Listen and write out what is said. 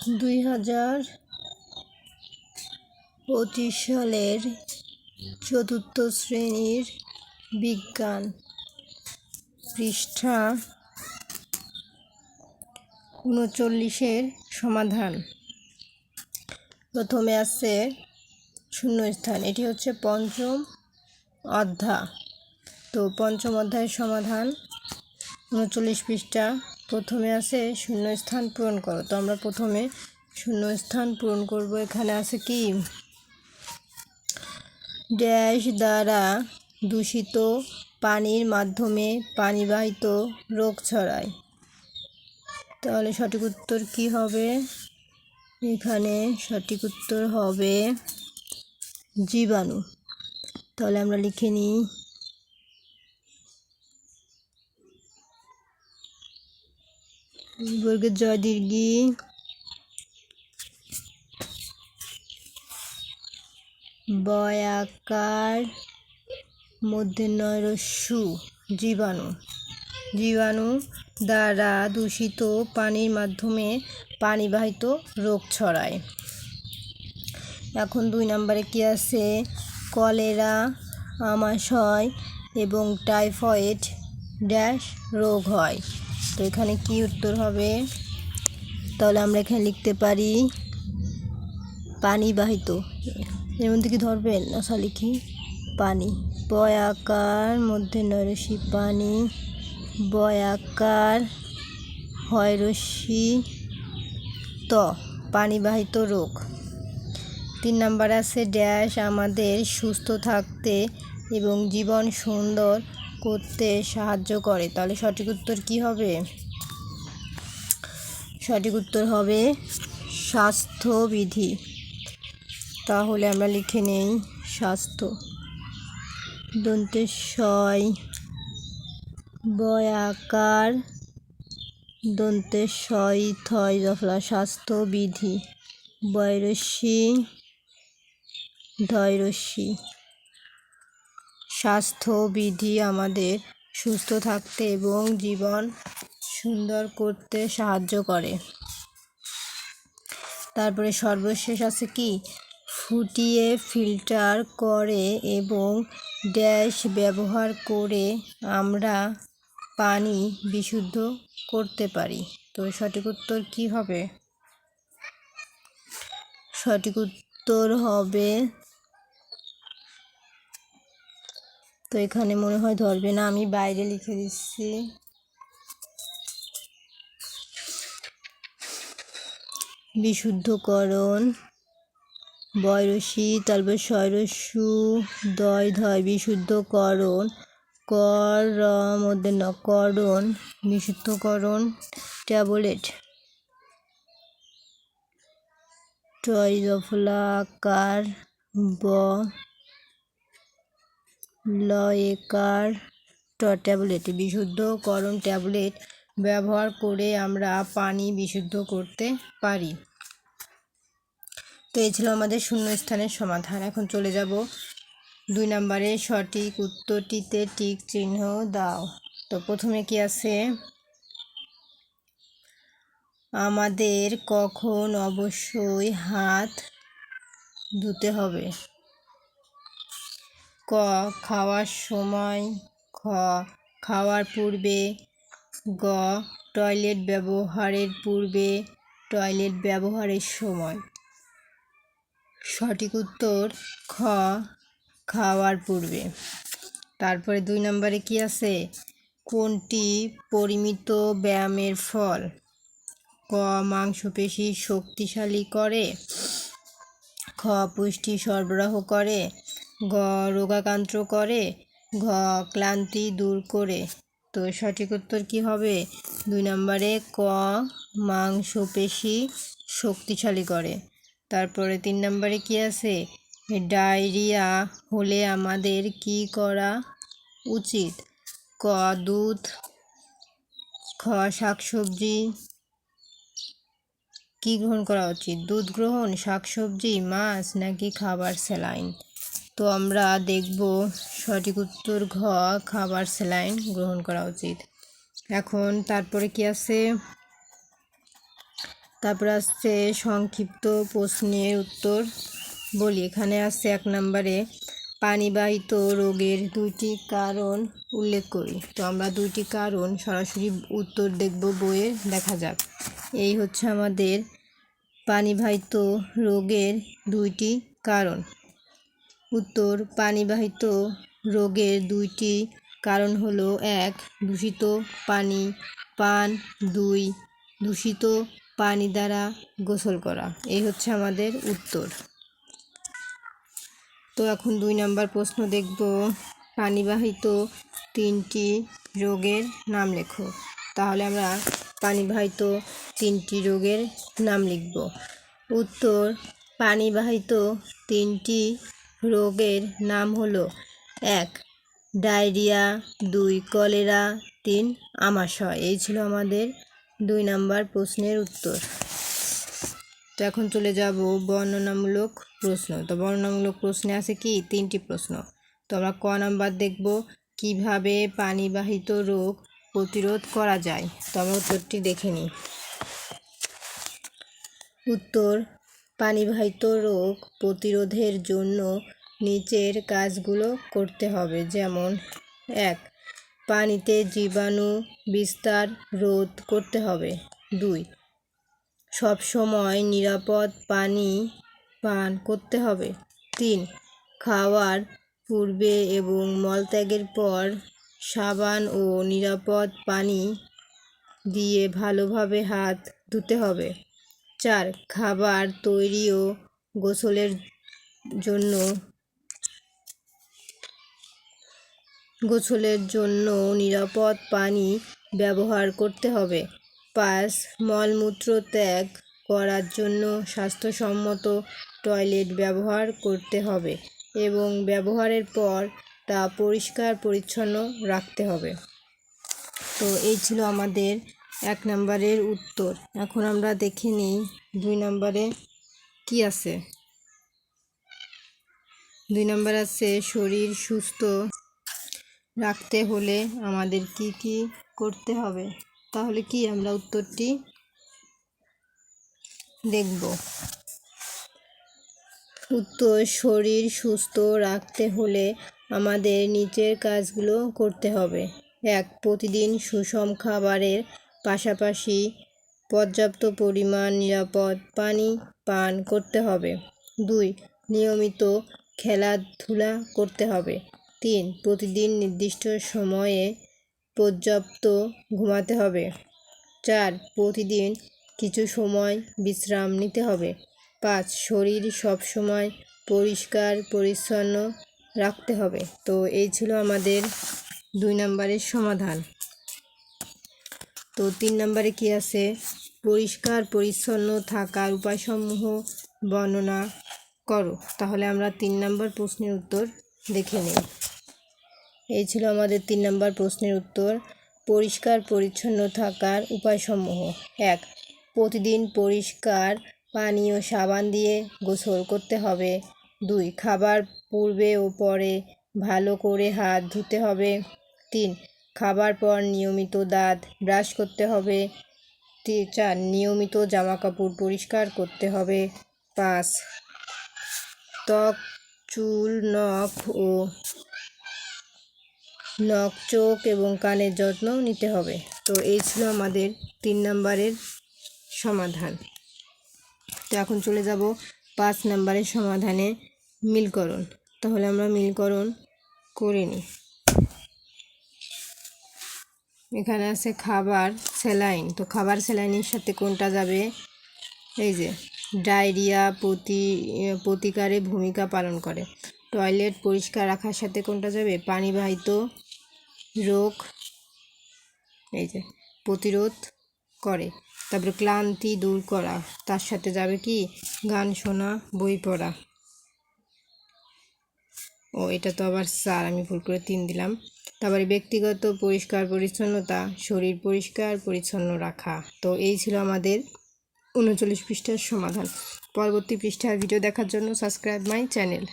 দুই হাজার পঁচিশ সালের চতুর্থ শ্রেণির বিজ্ঞান পৃষ্ঠা উনচল্লিশের সমাধান। প্রথমে আছে শূন্যস্থান, এটি হচ্ছে পঞ্চম অধ্যায়। তো পঞ্চম অধ্যায়ের সমাধান উনচল্লিশ পৃষ্ঠা প্রথমে আছে শূন্যস্থান পূরণ করো। তো আমরা প্রথমে শূন্যস্থান পূরণ করব। এখানে আছে কি? ড্যাশ দ্বারা দূষিত পানির মাধ্যমে পানিবাহিত রোগ ছড়ায়। তাহলে সঠিক উত্তর কি হবে? এখানে সঠিক উত্তর হবে জীবাণু। তাহলে আমরা লিখে নিই। বর্গের জয় দীর্ঘি বয়াকার মধ্যে নৈরস্যু জীবাণু জীবাণু দ্বারা দূষিত পানির মাধ্যমে পানিবাহিত রোগ ছড়ায়। এখন দুই নম্বরে কি আছে? কলেরা, আমাশয় এবং টাইফয়েড ড্যাশ রোগ হয়। তো এখানে কি উত্তর হবে? তাহলে আমরা এখানে লিখতে পারি পানিবাহিত। এর মধ্যে কি ধরবেন? আশা লিখি পানি। বয়াকার মধ্যে নৈরসি পানি। বয়াকার হয়রসি ত, পানিবাহিত রোগ। তিন নাম্বার আছে, ড্যাশ, আমাদের সুস্থ থাকতে এবং জীবন সুন্দর করতে সাহায্য করে, তাহলে সঠিক উত্তর কি হবে? সঠিক উত্তর হবে স্বাস্থ্যবিধি। তাহলে আমরা লিখে নেই স্বাস্থ্য। দন্তেশয় বয়াকার দন্তেশয় থয় দফলা স্বাস্থ্যবিধি। বৈরস্যি ধৈরস্যি স্বাস্থ্যবিধি আমাদের সুস্থ থাকতে এবং জীবন সুন্দর করতে সাহায্য করে। তারপরে সর্বশেষ আছে কি? ফুটিয়ে ফিল্টার করে এবং ড্যাশ ব্যবহার করে আমরা পানি বিশুদ্ধ করতে পারি। তো সঠিক উত্তর কি হবে? সঠিক উত্তর হবে তো এখানে মনে হয় ধরবে না, আমি বাইরে লিখে দিচ্ছি। বিশুদ্ধকরণ বয়সী তারপর সয়রস্যু দয়, ধয়, বিশুদ্ধকরণ, কর মধ্যে করণ, বিশুদ্ধকরণ, ট্যাবলেট টয় দফলাকার ব লয়েকার ট্যাবলেট, বিশুদ্ধকরণ ট্যাবলেট ব্যবহার করে আমরা পানি বিশুদ্ধ করতে পারি। তো এই ছিল আমাদের শূন্যস্থানের সমাধান। এখন চলে যাব দুই নম্বরে। সঠিক উত্তরটিতে টিক চিহ্ন দাও। তো প্রথমে কি আছে? আমাদের কখন অবশ্যই হাত ধুতে হবে। ক, খাওয়ার সময় খ, খাওয়ার পূর্বে গ, টয়লেট ব্যবহারের পূর্বে টয়লেট ব্যবহারের সময়। সঠিক উত্তর, খ, খাওয়ার পূর্বে। তারপরে দুই নম্বরে কি আছে? কোনটি পরিমিত ব্যায়ামের ফল? ক, মাংসপেশি শক্তিশালী করে। খ, পুষ্টি সরবরাহ করে। গ রোগাক্রান্ত করে, ঘ ক্লান্তি দূর করে। তো সঠিক উত্তর কি হবে? দুই নম্বরে ক মাংসপেশি শক্তিশালী করে। তারপরে তিন নম্বরে কি আছে? ডায়রিয়া হলে আমাদের কি করা উচিত? ক দুধ, খ শাকসবজি, কি গ্রহণ করা উচিত? দুধ গ্রহণ, শাকসবজি, মাছ নাকি খাবার স্যালাইন? তো আমরা দেখব সঠিক উত্তর ঘ, খাবার স্যালাইন গ্রহণ করা উচিত। এখন তারপরে কি আছে? তারপর আসছে সংক্ষিপ্ত প্রশ্নের উত্তর। বলি, এখানে আসছে এক নম্বরে, পানিবাহিত রোগের দুইটি কারণ উল্লেখ করি। তো আমরা দুইটি কারণ সরাসরি উত্তর দেখব বইয়ে, দেখা যাক। এই হচ্ছে আমাদের পানিবাহিত রোগের দুইটি কারণ। উত্তর, পানিবাহিত রোগের দুইটি কারণ হলো এক, দূষিত পানি পান, দুই, দূষিত পানি দ্বারা গোসল করা। এই হচ্ছে আমাদের উত্তর। তো এখন দুই নম্বর প্রশ্ন দেখব। পানিবাহিত তিনটি রোগের নাম লেখো। তাহলে আমরা পানিবাহিত তিনটি রোগের নাম লিখব। উত্তর, পানিবাহিত তিনটি রোগের নাম হলো এক, ডায়রিয়া, দুই, কলেরা, তিন, আমাশয়। এই ছিল আমাদের দুই নাম্বার প্রশ্নের উত্তর। তো এখন চলে যাব বর্ণনামূলক প্রশ্ন। তো বর্ণনামূলক প্রশ্নে আছে কি? তিনটি প্রশ্ন। তো আমরা ক নাম্বার দেখব, কীভাবে পানিবাহিত রোগ প্রতিরোধ করা যায়? তো আমরা উত্তরটি দেখে নিই। উত্তর পানিবাহিত রোগ প্রতিরোধের জন্য নিচের কাজগুলো করতে হবে। যেমন, এক, পানিতে জীবাণু বিস্তার রোধ করতে হবে। দুই, সবসময় নিরাপদ পানি পান করতে হবে। তিন, খাওয়ার পূর্বে এবং মলত্যাগের পর সাবান ও নিরাপদ পানি দিয়ে ভালোভাবে হাত ধুতে হবে। চার খাবার তৈরি ও গোসলের জন্য গোসলের জন্য নিরাপদ পানি ব্যবহার করতে হবে। পাঁচ মলমূত্র ত্যাগ করার জন্য স্বাস্থ্যসম্মত টয়লেট ব্যবহার করতে হবে এবং ব্যবহারের পর তা পরিষ্কার পরিচ্ছন্ন রাখতে হবে। তো, এই ছিল আমাদের এক নম্বরের উত্তর। এখন আমরা দেখে নিই দুই নম্বরে কি আছে। দুই নম্বর আছে শরীর সুস্থ রাখতে হলে আমাদের কি কি করতে হবে? তাহলে কি আমরা উত্তরটি দেখব। উত্তর, শরীর সুস্থ রাখতে হলে আমাদের নিচের কাজগুলো করতে হবে। এক, প্রতিদিন সুষম খাবারের পাশাপাশি পর্যাপ্ত পরিমাণ নিরাপদ পানি পান করতে হবে। দুই, নিয়মিত খেলাধুলা করতে হবে। তিন, প্রতিদিন নির্দিষ্ট সময়ে পর্যাপ্ত ঘুমাতে হবে। চার, প্রতিদিন কিছু সময় বিশ্রাম নিতে হবে। পাঁচ, শরীর সব সময় পরিষ্কার, পরিচ্ছন্ন রাখতে হবে। তো এই ছিল আমাদের দুই নম্বরের সমাধান। তো তিন নম্বরে কি আছে? পরিষ্কার, পরিচ্ছন্ন থাকার উপায়সমূহ বর্ণনা করো। তাহলে আমরা তিন নম্বর প্রশ্নের উত্তর দেখে নিই। এই ছিল আমাদের তিন নম্বর প্রশ্নের উত্তর। পরিষ্কার, পরিচ্ছন্ন থাকার উপায়সমূহ। এক, প্রতিদিন পরিষ্কার পানি ও সাবান দিয়ে গোসল করতে হবে। দুই, খাবার পূর্বে ও পরে ভালো করে হাত ধুতে হবে। তিন খাবার পর নিয়মিত দাঁত ব্রাশ করতে হবে। চার, নিয়মিত জামা কাপড় পরিষ্কার করতে হবে। পাঁচ, ত্বক, চুল, নখ ও নখ, চোখ এবং কানের যত্ন নিতে হবে। তো এই ছিল আমাদের তিন নম্বরের সমাধান। তো এখন চলে যাব পাঁচ নম্বরের সমাধানে মিলকরণ। তাহলে আমরা মিলকরণ করে নিই। এখানে আছে খাবার স্যালাইন। তো খাবার স্যালাইনের সাথে কোনটা যাবে? এই যে, ডায়রিয়া প্রতি, প্রতিকারে ভূমিকা পালন করে। টয়লেট পরিষ্কার রাখার সাথে কোনটা যাবে? পানিবাহিত রোগ, এই যে, প্রতিরোধ করে। তারপরে ক্লান্তি দূর করা। তার সাথে যাবে কি? গান শোনা, বই পড়া। ও, এটা তো আবার স্যার, আমি ভুল করে তিন দিলাম। তারপরে ব্যক্তিগত পরিষ্কার পরিচ্ছন্নতা, শরীর পরিষ্কার পরিচ্ছন্ন রাখা। তো এই ছিল আমাদের উনচল্লিশ পৃষ্ঠার সমাধান। পরবর্তী পৃষ্ঠার ভিডিও দেখার জন্য সাবস্ক্রাইব মাই চ্যানেল